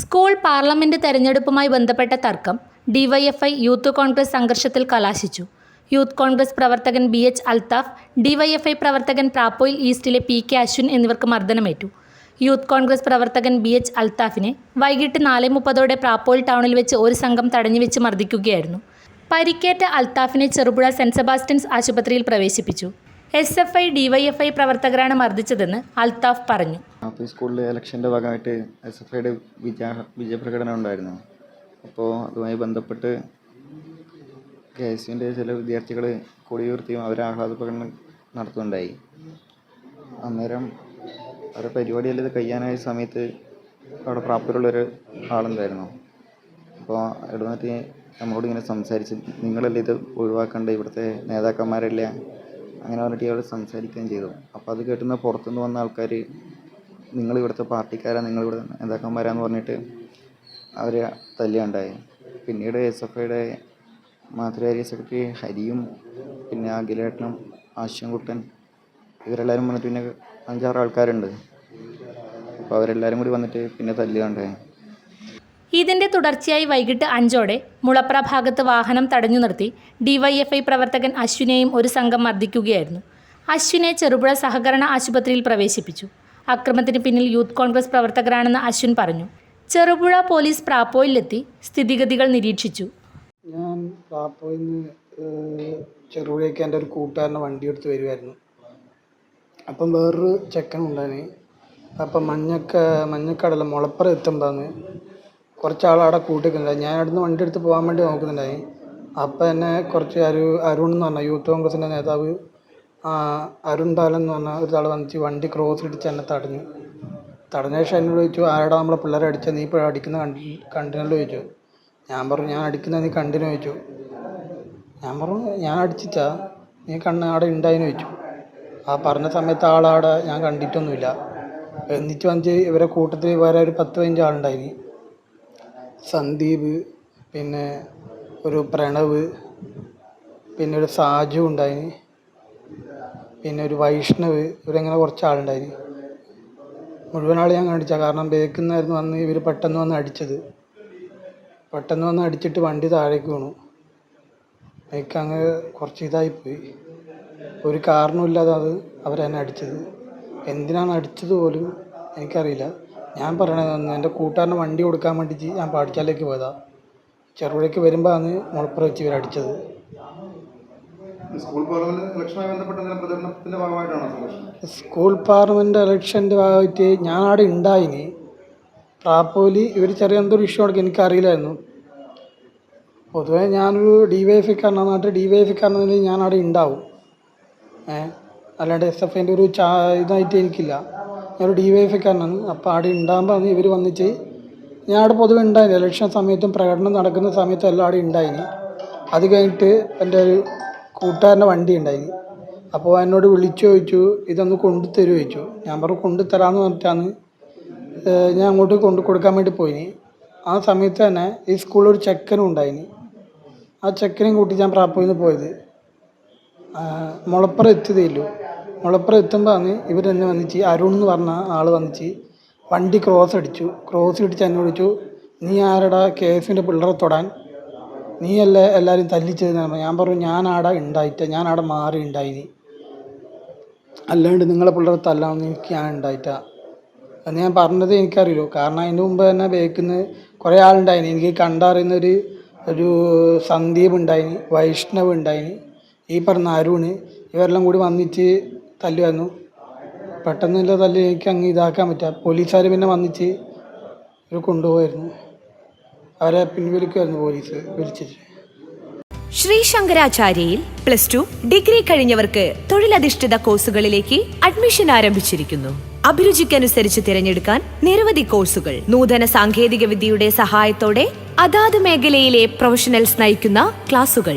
School parliament തെരഞ്ഞെടുപ്പുമായി ബന്ധപ്പെട്ട തർക്കം ഡിവൈഎഫ്ഐ യൂത്ത് കോൺഗ്രസ് സംഘർഷത്തിൽ കലാശിച്ചു. യൂത്ത് കോൺഗ്രസ് പ്രവർത്തകൻ ബി എച്ച് അൽത്താഫ് ഡിവൈഎഫ്ഐ പ്രവർത്തകൻ പ്രാപ്പോയിൽ ഈസ്റ്റിലെ പി കെ അശ്വിൻ എന്നിവർക്ക് മർദ്ദനമേറ്റു. യൂത്ത് കോൺഗ്രസ് പ്രവർത്തകൻ ബി എച്ച് അൽത്താഫിനെ വൈകിട്ട് നാല് മുപ്പതോടെ പ്രാപ്പോയിൽ ടൗണിൽ വെച്ച് ഒരു സംഘം തടഞ്ഞു വെച്ച് മർദ്ദിക്കുകയായിരുന്നു. പരിക്കേറ്റ അൽത്താഫിനെ ചെറുപുഴ സെന്റ് സെബാസ്റ്റ്യൻസ് ആശുപത്രിയിൽ പ്രവേശിപ്പിച്ചു. എസ് എഫ് ഐ ഡിവൈഎഫ്ഐ പ്രവർത്തകരാണ് മർദ്ദിച്ചതെന്ന് അൽത്താഫ് പറഞ്ഞു. സ്കൂളിൽ ഇലക്ഷന്റെ ഭാഗമായിട്ട് എസ് എഫ് ഐയുടെ വിജയ വിജയപ്രകടനം ഉണ്ടായിരുന്നു. അപ്പോൾ അതുമായി ബന്ധപ്പെട്ട് കെ എസ് യുവിന്റെ ചില വിദ്യാർത്ഥികൾ കൊടിയുയർത്തിയും അവർ ആഹ്ലാദ പ്രകടനം നടത്തുന്നുണ്ടായി അന്നേരം അവരുടെ പരിപാടിയിൽ ഇത് കഴിയാനായ സമയത്ത് അവിടെ പ്രാപ്തിയുള്ളൊരു ആളുണ്ടായിരുന്നു. അപ്പോൾ അവിടെ നമ്മളോട് ഇങ്ങനെ സംസാരിച്ച് നിങ്ങളല്ലേ ഇത് ഒഴിവാക്കേണ്ട? ഇവിടുത്തെ നേതാക്കന്മാരല്ലേ? അങ്ങനെ പറഞ്ഞിട്ട് ഇയാൾ സംസാരിക്കുകയും ചെയ്തു. അപ്പോൾ അത് കേട്ടുന്ന പുറത്തുനിന്ന് വന്ന ആൾക്കാർ നിങ്ങൾ ഇവിടുത്തെ പാർട്ടിക്കാരാ നിങ്ങൾ ഇവിടെ നേതാക്കന്മാരാന്ന് പറഞ്ഞിട്ട് അവരെ തല്ലുകയുണ്ടായി പിന്നീട് എസ് എഫ് ഐയുടെ മാതൃകാര്യ സെക്രട്ടറി ഹരിയും പിന്നെ അഖിലേട്ടനും ആശുൻകുട്ടൻ ഇവരെല്ലാവരും വന്നിട്ട് പിന്നെ അഞ്ചാറ് ആൾക്കാരുണ്ട്. അപ്പോൾ അവരെല്ലാവരും കൂടി വന്നിട്ട് പിന്നെ തല്ലുകയുണ്ടായി ഇതിന്റെ തുടർച്ചയായി വൈകിട്ട് അഞ്ചോടെ മുളപ്ര ഭാഗത്ത് വാഹനം തടഞ്ഞു നിർത്തി ഡിവൈഎഫ്ഐ പ്രവർത്തകൻ അശ്വിനെയും ഒരു സംഘം മർദ്ദിക്കുകയായിരുന്നു. അശ്വിനെ ചെറുപുഴ സഹകരണ ആശുപത്രിയിൽ പ്രവേശിപ്പിച്ചു. അക്രമത്തിന് പിന്നിൽ യൂത്ത് കോൺഗ്രസ് പ്രവർത്തകരാണെന്ന് അശ്വിൻ പറഞ്ഞു. ചെറുപുഴ പോലീസ് പ്രാപ്പോയിലെത്തി സ്ഥിതിഗതികൾ നിരീക്ഷിച്ചു. ഞാൻ പ്രാപ്പോയിൽ നിന്ന് ചെറുപുഴയ്ക്ക് എന്റെ ഒരു കൂട്ടുകാരനെ വണ്ടി എടുത്ത് വരുമായിരുന്നു അപ്പം വേറൊരു ചെക്കൻ ഉണ്ടായിരുന്നു അപ്പം മഞ്ഞക്ക മഞ്ഞക്കടല മുളപ്പുറം എത്തുമ്പോഴാണ് കുറച്ചാൾ അവിടെ കൂട്ടിക്കുന്നുണ്ടായി ഞാൻ അവിടുന്ന് വണ്ടി എടുത്ത് പോകാൻ വേണ്ടി നോക്കുന്നുണ്ടായി അപ്പം എന്നെ കുറച്ച് അരു അരുൺ എന്ന് പറഞ്ഞ യൂത്ത് കോൺഗ്രസിന്റെ നേതാവ് അരുൺ ബാലൻ എന്ന് പറഞ്ഞ ഒരാൾ വന്നിട്ട് വണ്ടി ക്രോസ് ഇടിച്ച് എന്നെ തടഞ്ഞു. തടഞ്ഞ ശേഷം എന്നോട് ചോദിച്ചു ആരാടാ നമ്മളെ പിള്ളേരെ അടിച്ചത് നീ ഇപ്പോൾ അടിക്കുന്ന കണ്ടി കണ്ടിനല്ലോ ചോദിച്ചു. ഞാൻ പറഞ്ഞു ഞാൻ അടിക്കുന്ന നീ കണ്ടിന്? ചോദിച്ചു. ഞാൻ പറഞ്ഞു ഞാൻ അടിച്ചിട്ടാ? നീ കണ്ണ് അവിടെ ഉണ്ടായിന്ന് ചോദിച്ചു. ആ പറഞ്ഞ സമയത്ത് ആളവിടെ ഞാൻ കണ്ടിട്ടൊന്നുമില്ല. എന്നിട്ട് വന്നിട്ട് ഇവരെ കൂട്ടത്തിൽ വേറെ ഒരു പത്ത് പതിനഞ്ച് ആളുണ്ടായിന്. സന്ദീപ് പിന്നെ ഒരു പ്രണവ് പിന്നെ ഒരു സാജു ഉണ്ടായി പിന്നെ ഒരു വൈഷ്ണവ് ഇവരങ്ങനെ കുറച്ച് ആളുണ്ടായിന് മുഴുവൻ ആൾ ഞാൻ കണ്ടിച്ച കാരണം ബേക്കിൽ നിന്നായിരുന്നു വന്ന് ഇവർ പെട്ടെന്ന് വന്ന് അടിച്ചത്. പെട്ടെന്ന് വന്ന് അടിച്ചിട്ട് വണ്ടി താഴേക്ക് വീണു. എനിക്ക് അങ്ങ് കുറച്ച് ഇതായിപ്പോയി ഒരു കാരണമില്ലാതെ അത് അവരെന്നെ അടിച്ചത്. എന്തിനാണ് അടിച്ചത് പോലും എനിക്കറിയില്ല. ഞാൻ പറയണത് എന്റെ കൂട്ടുകാരന് വണ്ടി കൊടുക്കാൻ വേണ്ടിയിട്ട് ഞാൻ പാടിച്ചാലേക്ക് പോയതാ. ചെറുപുഴയ്ക്ക് വരുമ്പോഴാണ് മുളപ്പുറം വെച്ച് ഇവർ അടിച്ചത്. സ്കൂൾ പാർലമെന്റ് ഇലക്ഷന്റെ ഭാഗമായിട്ട് ഞാൻ അവിടെ ഉണ്ടായിന് പ്രാപ്പോലി ഇവർ ചെറിയ എന്തോ ഇഷ്യൂ നടക്കും എനിക്കറിയില്ലായിരുന്നു. പൊതുവെ ഞാനൊരു ഡി വൈ എഫ് കാരനാന്ന് നാട്ടിൽ ഡി വൈ എഫ് കാരണം ഞാൻ അവിടെ ഉണ്ടാവും ഏഹ് അല്ലാണ്ട് എസ് എഫ് ഐന്റെ ഒരു ചാ ഇതായിട്ട് എനിക്കില്ല. ഞാനൊരു ഡി വൈ എഫ് കാരനാണ് അപ്പോൾ അവിടെ ഉണ്ടാകുമ്പോൾ ഇവർ വന്നിട്ട് ഞാൻ അവിടെ പൊതുവെ ഉണ്ടായിന് ഇലക്ഷൻ സമയത്തും പ്രകടനം നടക്കുന്ന സമയത്തും എല്ലാം അവിടെ ഉണ്ടായിന് അത് കഴിഞ്ഞിട്ട് എന്റെ ഒരു കൂട്ടുകാരന്റെ വണ്ടി ഉണ്ടായിന് അപ്പോൾ എന്നോട് വിളിച്ചു ചോദിച്ചു ഇതൊന്ന് കൊണ്ടു തരുമോ ചോദിച്ചു. ഞാൻ പറഞ്ഞു കൊണ്ടു തരാമെന്ന് പറഞ്ഞിട്ടാണ് ഞാൻ അങ്ങോട്ട് കൊണ്ടു കൊടുക്കാൻ വേണ്ടി പോയിനി. ആ സമയത്ത് തന്നെ ഈ സ്കൂളിൽ ഒരു ചെക്കനും ഉണ്ടായിനി. ആ ചെക്കനെയും കൂട്ടി ഞാൻ പ്രാപ്പോയിൽ നിന്ന് പോയത് മുളപ്പുറം എത്തിയതേ ഉള്ളൂ. മുളപ്പുറം എത്തുമ്പോഴാണ് ഇവർ തന്നെ വന്നിച്ച് അരുൺ എന്ന് പറഞ്ഞ ആൾ വന്നിച്ച് വണ്ടി ക്രോസ് അടിച്ചു. ക്രോസ് അടിച്ച് എന്നെ വിളിച്ചു നീ ആരടാ കെ എഫിന്റെ പിള്ളേരെ തൊടാൻ? നീയല്ലേ എല്ലാവരും തല്ലിച്ചതെന്ന് പറഞ്ഞു ഞാൻ പറഞ്ഞു ഞാനാടെ ഉണ്ടായിട്ട് ആടെ മാറി ഉണ്ടായി അല്ലാണ്ട് നിങ്ങളെ പിള്ളേരെ തല്ലാമെന്ന് എനിക്ക് ഞാൻ ഉണ്ടായിട്ടാ എന്ന് ഞാൻ പറഞ്ഞത് എനിക്കറിയില്ലോ. കാരണം അതിന് മുമ്പ് തന്നെ ബേക്കിന്ന് കുറേ ആളുണ്ടായിന്. എനിക്ക് കണ്ടറിയുന്ന ഒരു ഒരു സന്ദീപ് ഉണ്ടായിന് വൈഷ്ണവ് ഉണ്ടായിന് ഈ പറഞ്ഞ അരുണ് ഇവരെല്ലാം കൂടി വന്നിട്ട് തല്ലുമായിരുന്നു പെട്ടെന്നുള്ള തല്ല് എനിക്ക് അങ്ങ് ഇതാക്കാൻ പറ്റുക പോലീസുകാർ പിന്നെ വന്നിച്ച് ഒരു കൊണ്ടുപോകായിരുന്നു അവരെ പിൻവലിക്കുമായിരുന്നു പോലീസ് വിളിച്ചിട്ട് ശ്രീ ശങ്കരാചാര്യയിൽ പ്ലസ് ടു ഡിഗ്രി കഴിഞ്ഞവർക്ക് തൊഴിലധിഷ്ഠിത കോഴ്സുകളിലേക്ക് അഡ്മിഷൻ ആരംഭിച്ചിരിക്കുന്നു. അഭിരുചിക്കനുസരിച്ച് തിരഞ്ഞെടുക്കാൻ നിരവധി കോഴ്സുകൾ. നൂതന സാങ്കേതിക വിദ്യയുടെ സഹായത്തോടെ അതാത് മേഖലയിലെ പ്രൊഫഷണൽസ് നയിക്കുന്ന ക്ലാസുകൾ.